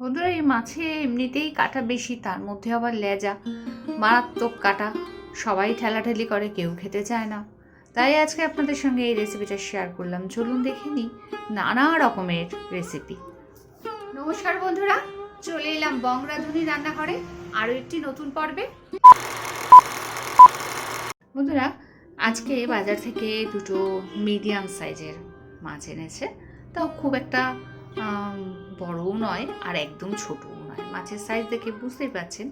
বন্ধুরা, এই মাছে এমনিতেই কাটা বেশি, তার মধ্যে আবার লেজা। মারাত্মক কাটা, সবাই ঠেলাঠেলি করে, কেউ খেতে চায় না। তাই আজকে আপনাদের সঙ্গে এই রেসিপিটা শেয়ার করলাম। চলুন দেখে নিই নানা রকমের রেসিপি নমস্কার বন্ধুরা, চলে এলাম বংরাধুনি রান্নাঘরে আরও একটি নতুন পর্বে। বন্ধুরা, আজকে বাজার থেকে দুটো মিডিয়াম সাইজের মাছ এনেছে। তাও খুব একটা বড়ও নয় আর একদম ছোটও নয়। মাছের সাইজ দেখে বুঝতেই পারছেন।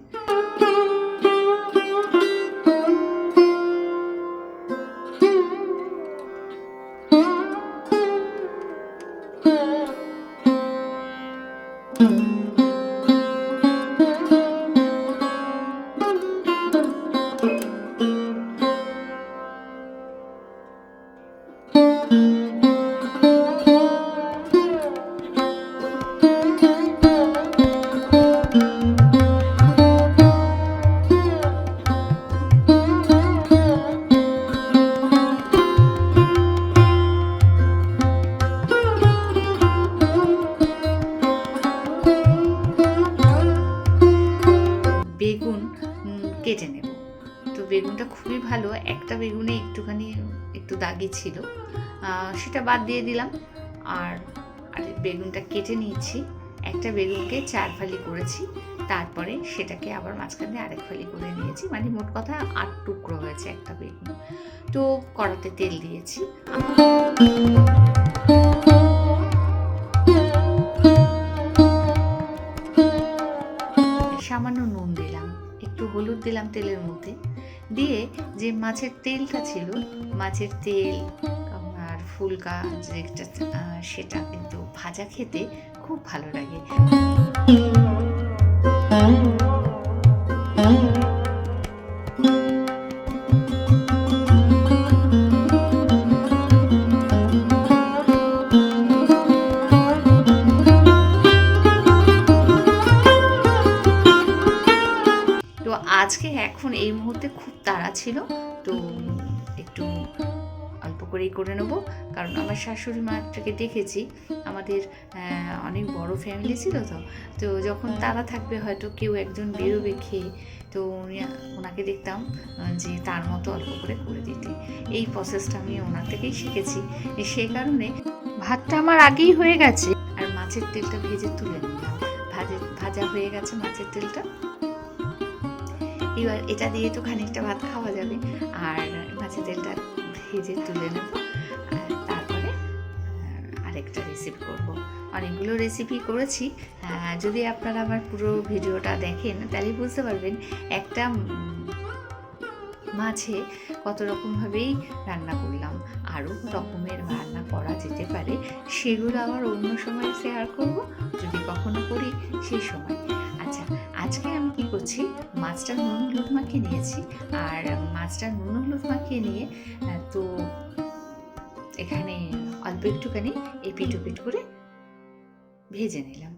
বেগুন কেটে নেব। তো বেগুনটা খুবই ভালো। একটা বেগুনে একটুখানি, একটু দাগি ছিল। সেটা বাদ দিয়ে দিলাম। আর আর বেগুনটা কেটে নিয়েছি। একটা বেগুনকে চার ফালি করেছি। তারপরে সেটাকে আবার মাঝখানে আরেক ফালি করে নিয়েছি। মানে মোট কথা আট টুকরো হয়েছে একটা বেগুন। তো কড়াতে তেল দিয়েছি। সামান্য নুন দিলাম, একটু হলুদ দিলাম তেলের মধ্যে। দিয়ে যে মাছের তেলটা ছিল, মাছের তেল আর ফুলকা যেটা সেটা কিন্তু ভাজা খেতে খুব ভালো লাগে। আজকে এখন এই মুহূর্তে খুব তাড়া ছিল, তো একটু অল্প করেই করে নেব। কারণ আমার শাশুড়ি মাটাকে দেখেছি, আমাদের অনেক বড় ফ্যামিলি ছিল তো। তো যখন তারা থাকবে হয়তো কেউ একজন বেরোবে খেয়ে, তো উনি, ওনাকে দেখতাম যে তার মতো অল্প করে করে দিতে। এই প্রসেসটা আমি ওনার থেকেই শিখেছি। সেই কারণে ভাতটা আমার আগেই হয়ে গেছে, আর মাছের তেলটা ভেজে তুলে নিলাম। ভাজে, ভাজা হয়ে গেছে মাছের তেলটা। এবার এটা দিয়ে তো খানিকটা ভাত খাওয়া যাবে। আর মাছের তেলটা ভেজে তুলে নেব। তারপরে আরেকটা রেসিপি করব। অনেকগুলো রেসিপি করেছি। যদি আপনারা আমার পুরো ভিডিওটা দেখেন, তাহলে বুঝতে পারবেন একটা মাছে কত রকমভাবেই রান্না করলাম। আরও রকমের রান্না করা যেতে পারে। সেগুলো আবার অন্য সময় শেয়ার করব। যদি কখনো করি, সেই সময়। আজকে আমি কি করছি, মাছটা নুন হলুদ মাখিয়ে নিয়েছি আর মাছটা নুন হলুদ মাখিয়ে নিয়ে তো এখানে অল্প একটুখানি এপিট ওপিট করে ভেজে নিলাম।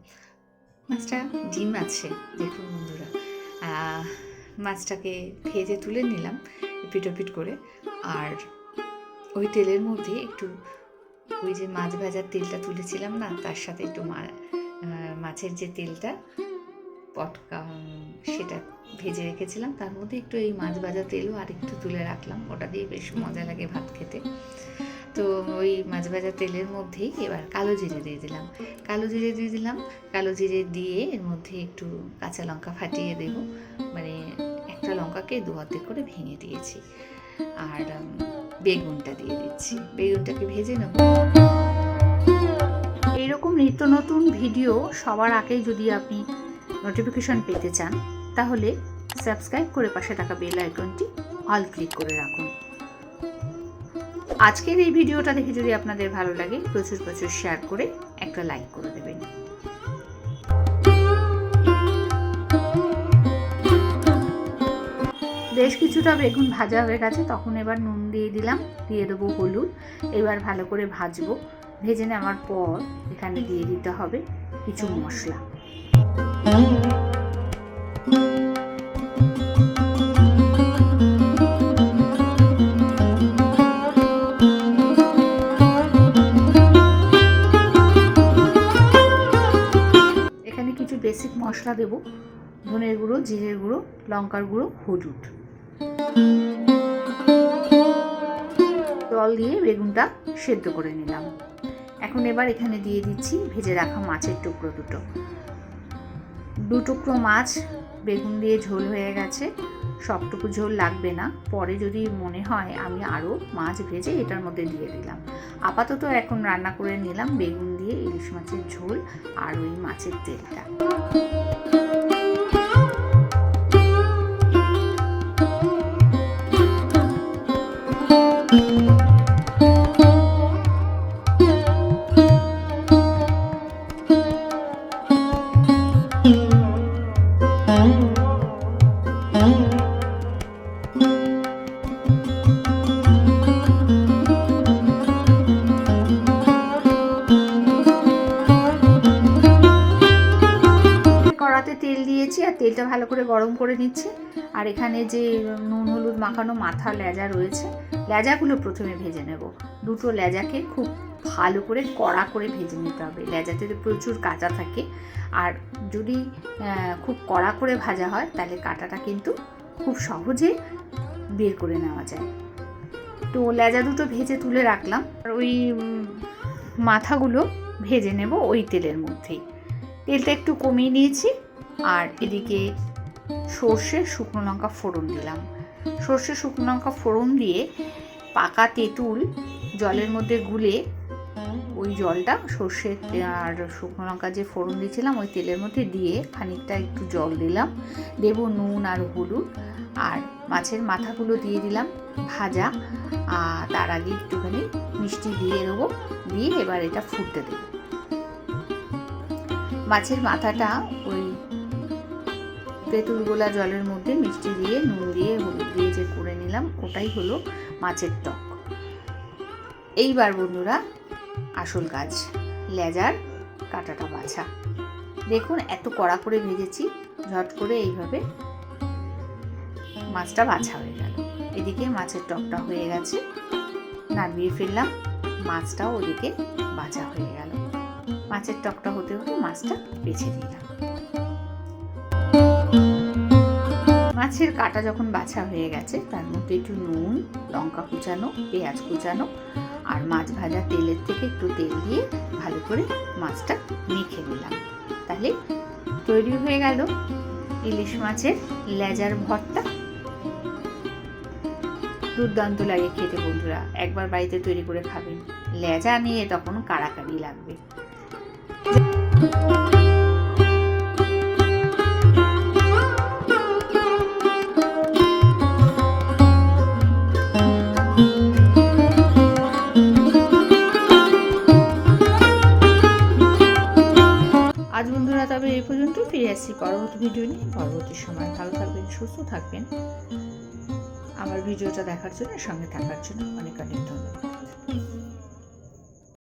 মাছটা ডিম আছে, দেখুন বন্ধুরা। মাছটাকে ভেজে তুলে নিলাম এপিট ওপিট করে আর ওই তেলের মধ্যে একটু ওই যে মাছ ভাজার তেলটা তুলেছিলাম না, তার সাথে একটু মাছের যে তেলটা পটকা সেটা ভেজে রেখেছিলাম। তার মধ্যে একটু এই মাছ ভাজা তেলও আর একটু তুলে রাখলাম। ওটা দিয়ে বেশ মজা লাগে ভাত খেতে। তো ওই মাছ ভাজা তেলের মধ্যেই এবার কালো জিরে দিয়ে দিলাম। কালো জিরে দিয়ে দিলাম। কালো জিরে দিয়ে এর মধ্যে একটু কাঁচা লঙ্কা ফাটিয়ে দেব। মানে একটা লঙ্কাকে দু অর্ধেক করে ভেঙে দিয়েছি। আর বেগুনটা দিয়ে দিচ্ছি। বেগুনটাকে ভেজে নেব। এইরকম নিত্য নতুন ভিডিও সবার আগে যদি আপনি নোটিফিকেশন পেতে চান, তাহলে সাবস্ক্রাইব করে পাশে থাকা বেল আইকনটি অল ক্লিক করে রাখুন। আজকের এই ভিডিওটা দেখে যদি আপনাদের ভালো লাগে, প্রচুর প্রচুর শেয়ার করে একটা লাইক করে দেবেন। বেশ কিছুটা বেগুন ভাজা হয়ে গেছে, তখন এবার নুন দিয়ে দিলাম, দিয়ে দেবো হলুদ, এবার ভালো করে ভাজবো। ভেজে নেওয়ার পর এখানে দিয়ে দিতে হবে কিছু মশলা। কিছু মশলা দেবো। ধনের গুঁড়ো, জিরের গুঁড়ো, লঙ্কার গুঁড়ো, হলুদ। জল দিয়ে বেগুনটা সেদ্ধ করে নিলাম। এখন এবার এখানে দিয়ে দিচ্ছি ভেজে রাখা মাছের টুকরো দুটো। দু টুকরো মাছ, বেগুন দিয়ে ঝোল হয়ে গেছে। সবটুকু ঝোল লাগবে না। পরে যদি মনে হয় আমি আরও মাছ ভেজে এটার মধ্যে দিয়ে দিলাম। আপাতত এখন রান্না করে নিলাম বেগুন দিয়ে ইলিশ মাছের ঝোল আর ওই মাছের তেলটা। ভালো করে গরম করে নিচ্ছি। আর এখানে যে নুন, হলুদ মাখানো মাথা লেজা রয়েছে, লেজাগুলো প্রথমে ভেজে নেব। দুটো লেজাকে খুব ভালো করে কড়া করে ভেজে নিতে হবে। লেজাতে প্রচুর কাঁচা থাকে। আর যদি খুব কড়া করে ভাজা হয়, তাহলে কাঁটাটা কিন্তু খুব সহজে বের করে নেওয়া যায়। তো লেজা দুটো ভেজে তুলে রাখলাম। আর ওই মাথাগুলো ভেজে নেব ওই তেলের মধ্যেই। তেলটা একটু কমিয়ে নিয়েছি। আর এদিকে সর্ষে শুকনো লঙ্কা ফোড়ন দিলাম। সর্ষে শুকনো লঙ্কা ফোড়ন দিয়ে পাকা তেঁতুল জলের মধ্যে গুলে ওই জলটা সর্ষে আর শুকনো লঙ্কা যে ফোড়ন দিয়েছিলাম, ওই তেলের মধ্যে দিয়ে খানিকটা একটু জল দিলাম। দেব নুন আর হলুদ আর মাছের মাথাগুলো দিয়ে দিলাম ভাজা। আর তার আগে একটুখানি মিষ্টি দিয়ে দেবো, দিয়ে এবার এটা ফুটতে দেবো। মাছের মাথাটা ওই তেঁতুল গোলা জলের মধ্যে মিষ্টি দিয়ে, নুন দিয়ে, হলুদ দিয়ে যে করে নিলাম, ওটাই হলো মাছের টক। এইবার বন্ধুরা আসল কাজ লেজার কাটাটা বাছা। দেখুন, এত কড়া করে ভেজেছি, ঝট করে এইভাবে মাছটা বাছা হয়ে গেল। এদিকে মাছের টকটা হয়ে গেছে, নামিয়ে ফেললাম, মাছটাও ওদিকে বাছা হয়ে গেল। মাছের টকটা হতে হতে মাছটা বেছে দিলাম মাছের কাটা যখন বাছা হয়ে গেছে, তার মধ্যে একটু নুন, লঙ্কা কুচানো, পেঁয়াজ কুচানো আর মাছ ভাজা তেলের থেকে একটু তেল দিয়ে ভালো করে মাছটা মেখে নিলাম। তাহলে তৈরি হয়ে গেল ইলিশ মাছের লেজার ভর্তা। দুর্দান্ত লাগে খেতে বন্ধুরা, একবার বাড়িতে তৈরি করে খাবেন। লেজা নিয়ে তখন কাড়াকাড়ি লাগবে। আসছি পরবর্তী ভিডিও নিয়ে পরবর্তী সময় ভালো থাকবেন, সুস্থ থাকবেন। আমার ভিডিওটা দেখার জন্য, সঙ্গে থাকার জন্য অনেক অনেক ধন্যবাদ।